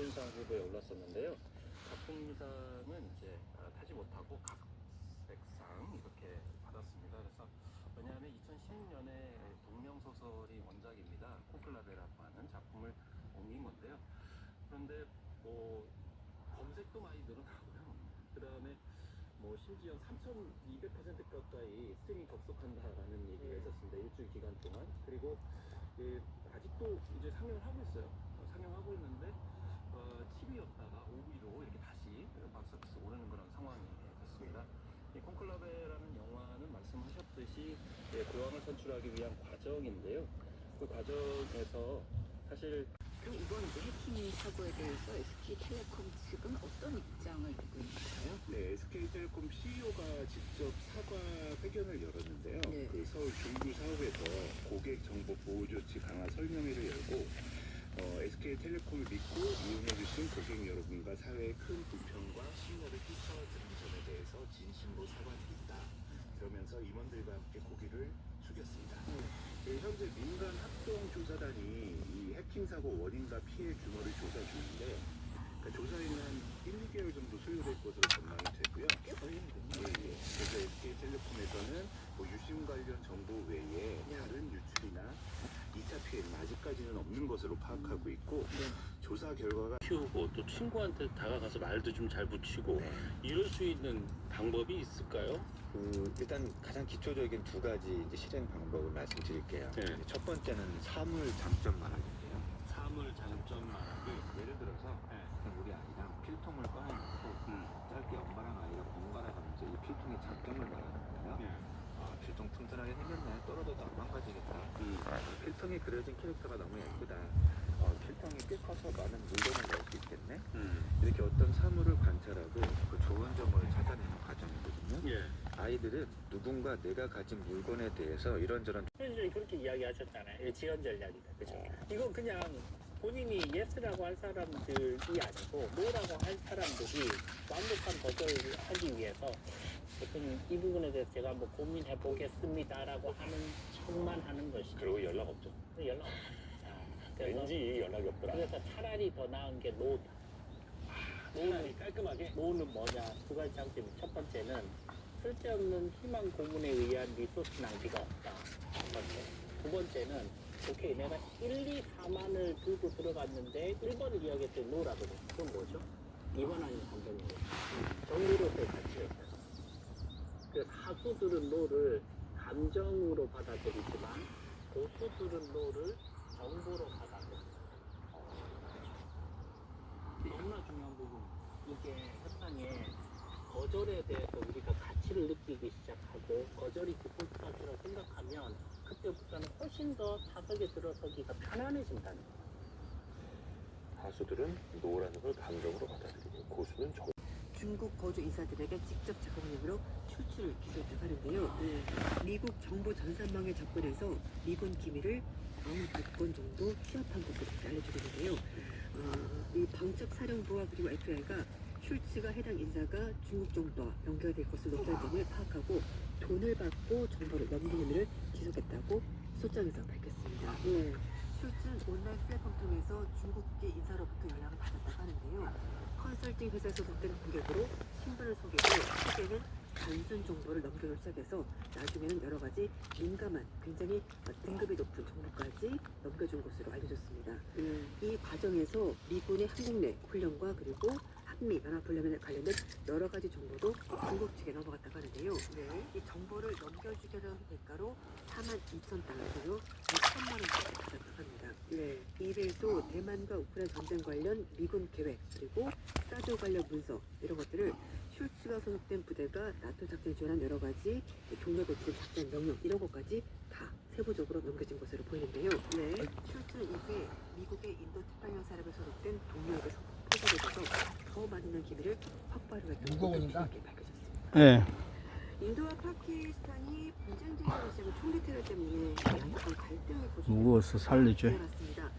작품상 후보에 올랐었는데요. 작품상은 이제 아, 타지 못하고 각색상 이렇게 받았습니다. 그래서 왜냐하면 2016년에 동명 소설이 원작입니다. 콘클라베라고 하는 작품을 옮긴 건데요. 그런데 뭐 검색도 많이 늘어나고요. 그 다음에 뭐 심지어 3,200% 가까이 스트리밍 접속한다라는 얘기가 있었습니다. 일주일 기간 동안. 그리고 예, 아직도 이제 상영을 하고 있어요. 어, 상영하고 있는데 어, 7위였다가 5위로 이렇게 다시 박스오피스 오르는 그런 상황이 됐습니다. 이 콘클라베라는 영화는 말씀하셨듯이 예, 고항을 선출하기 위한 과정인데요. 그 과정에서 사실 그럼 이번 이제 해킹 사고에 대해서 SK텔레콤 측은 어떤 입장을 내고 있는가요? 네, SK텔레콤 CEO가 직접 사과 회견을 열었는데요. 네. 그 서울 중구 사업에서 고객 정보 보호 조치 강화 설명회를 열고 어, SK텔레콤을 믿고 이용해주신 고객 여러분과 사회에 큰 불편과 신뢰를 끼쳐드린 점에 대해서 진심으로 사과드립니다. 그러면서 임원들과 함께 고개를 숙였습니다. 네, 현재 민간 합동 조사단이 이 해킹 사고 원인과 피해 규모를 조사 중인데 그 조사에는 한 1, 2개월 정도 소요될 것으로 전망이 되고요. 꽤 걸리는군요. 예, 예. 그래서 SK텔레콤에서는 뭐 유심 관련 정보 외에 다른 유출이나 2차 피해는 아직까지는 없는 것으로 파악하고 있고 조사 결과가 키우고 또 친구한테 다가가서 말도 좀 잘 붙이고 이럴 수 있는 방법이 있을까요? 그 일단 가장 기초적인 두 가지 이제 실행 방법을 말씀드릴게요. 네. 이제 첫 번째는 사물 장점 말하기인데요. 사물 장점 말하기. 예를 들어서 네. 우리 아이랑 필통을 꺼내놓고 음. 짧게 엄마랑 아이가 번갈아 가면서 이 필통의 장점을 말하는 거예요. 네. 아, 필통 튼튼하게 생겼네. 떨어져도 안 망가지겠다. 음. 아, 필통에 그려진 캐릭터가 너무 예쁘다. 어, 필통이 꽤 커서 많은 물건을 넣을 수 있겠네. 음. 이렇게 어떤 사물을 관찰하고 그 좋은 점을 찾아내는 과정이거든요. 예. 아이들은 누군가 내가 가진 물건에 대해서 이런저런 그렇게 이야기하셨잖아요. 이 지원 전략이다. 그죠? 이건 그냥 본인이 예스라고 할 사람들이 아니고 노라고 할 사람들이 완벽한 거절을 하기 위해서 어떤 이 부분에 대해서 제가 한번 고민해 보겠습니다라고 하는 척만 하는 것이죠. 그리고 연락 없죠. 연락 없어요. 그래서, 왠지 연락이 없더라. 그래서 차라리 더 나은 게 노다. 차라리 깔끔하게. 노는 뭐냐? 두 가지 장점이 첫 번째는 쓸데없는 희망 고문에 의한 리소스 낭비가 없다. 첫 번째. 두 번째는 오케이 내가 1, 2, 4만을 들고 들어갔는데 1번을 이야기했더니 노라 그래. 그건 뭐죠? 2번 아니면 3번이에요. 정리로서의 가치가 있어요. 그래서 하수들은 노를 감정으로 받아들이지만 고수들은 노를 정보로 받아들여요. 너무나 중요한 부분. 이게 협상에 거절에 대해서 우리가 가치를 느끼기 시작하고 거절이 디폴트라고 생각하면 그때부터는 훨씬 더 타석에 들어서기가 편안해진다는 거예요. 가수들은 노라는 걸 감정으로 받아들이고 고수는 정. 중국 거주 인사들에게 직접 작업용으로 추출 기술했다고 하는데요. 미국 정보 전산망에 접근해서 미군 기밀을 41건 정도 취합한 것으로 알려지고 있는데요. 어, 이 방첩 사령부와 그리고 FBI가 슐츠가 해당 인사가 중국 정부와 연결될 것으로 높다는 점을 파악하고 돈을 받고 정보를 넘기는 의미를 지속했다고 소장에서 밝혔습니다. 슐츠는 온라인 플랫폼 통해서 중국계 인사로부터 연락을 받았다고 하는데요. 컨설팅 회사에 소속된 고객으로 신분을 속이고 초기에는 단순 정보를 넘겨놓기 시작해서 나중에는 여러 가지 민감한 굉장히 등급이 높은 정보까지 넘겨준 것으로 알려졌습니다. 이 과정에서 미군의 한국 내 훈련과 그리고 한미 연합 훈련에 관련된 여러 가지 정보도 중국 측에 넘어갔다고 하는데요. 이 정보를 넘겨주려는 대가로 4만 2천 달러로 6천만 원까지 받았다고 합니다. 이외에도 대만과 우크라이나 전쟁 관련 미군 계획 그리고 사드 관련 문서 이런 것들을 슐츠가 소속된 부대가 나토 작전에 지원한 여러 가지 동료 고치 작전 명령 이런 것까지 다 세부적으로 넘겨진 것으로 보이는데요. 슐츠는 이후에 미국의 인도 태평양 사령부에 소속된 동료에게 포괄 해줘서 더 많은 기밀을 확보하려고 했던 것으로 이렇게 밝혀졌습니다. 예. 인도와 파키스탄이 분쟁 지역을 시작한 총기 테러 때문에 약간 갈등이 고조되고 무거워서 살리죠. 맞습니다.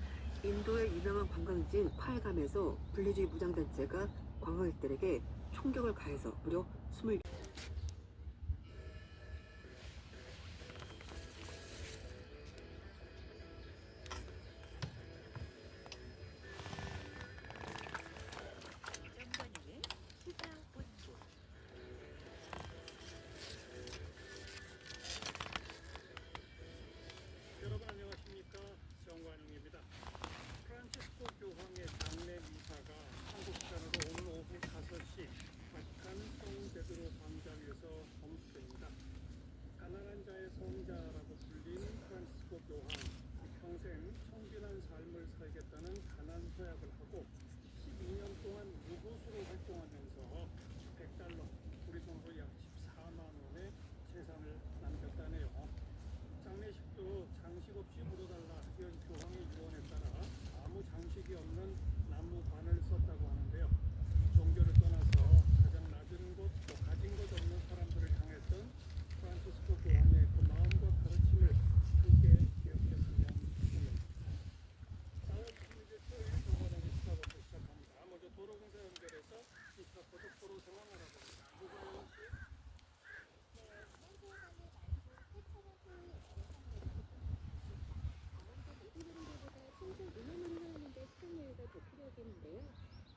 인도의 유명한 관광지인 콸감에서 분리주의 무장단체가 관광객들에게 총격을 가해서 무려 20 서약을 하고 12년 동안 무보수로 활동하면서 100달러, 우리 돈으로 약 14만 원의 재산을 남겼다네요. 장례식도 장식 없이 물어달라 하던 교황의 유언에 따라 아무 장식이 없는 나무관을 썼다고 하는데요. 종교를 떠나서 가장 낮은 곳, 또 가진 것 없는 사람들을 향했던 프란치스코 교황의 그 마음과 가르침을 함께 기억했으면 합니다. 다음 이제 토요일 동반하기 스타부터 시작합니다. 먼저 도로공사 연결해서 이스타 고속도로 상황 알아봅니다. 누가연 씨. 평소 운행을 하는데 시간 여유가 더 필요하겠는데요.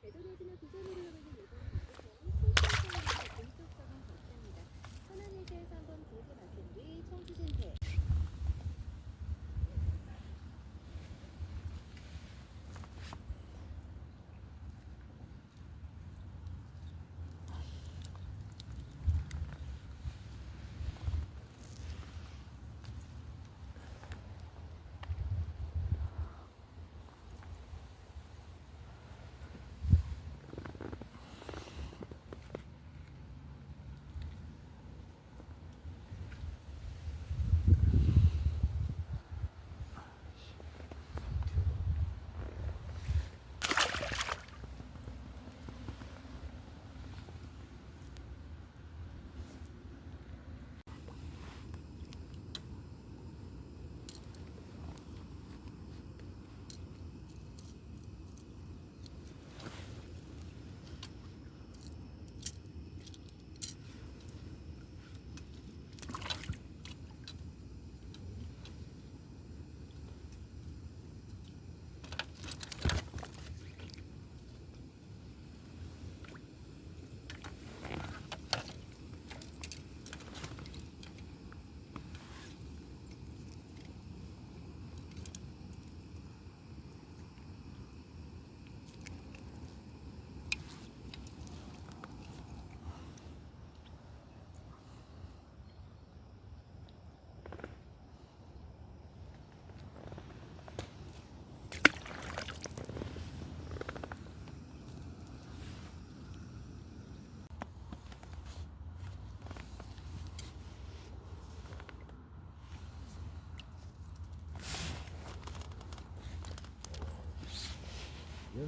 대도로지나 부산으로 가는 요금 방법은 청주에서 공적 사방 걱정입니다. 천안에서에서 한번 길게 마친 뒤 청주센터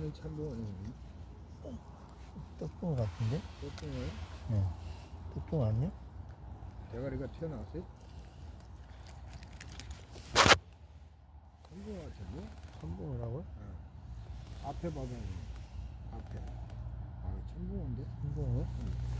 얘는 참뭐 떡붕어 같은데? 떡붕어요? 네. 떡붕어 아니야? 대가리가 튀어나왔어요? 참붕어 같은데? 참붕어라고요? 네. 앞에 봐봐요. 앞에. 아, 참붕어인데? 참붕어요? 어, 그래.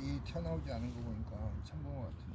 이 튀어나오지 않은 거 보니까 참붕어 같은데.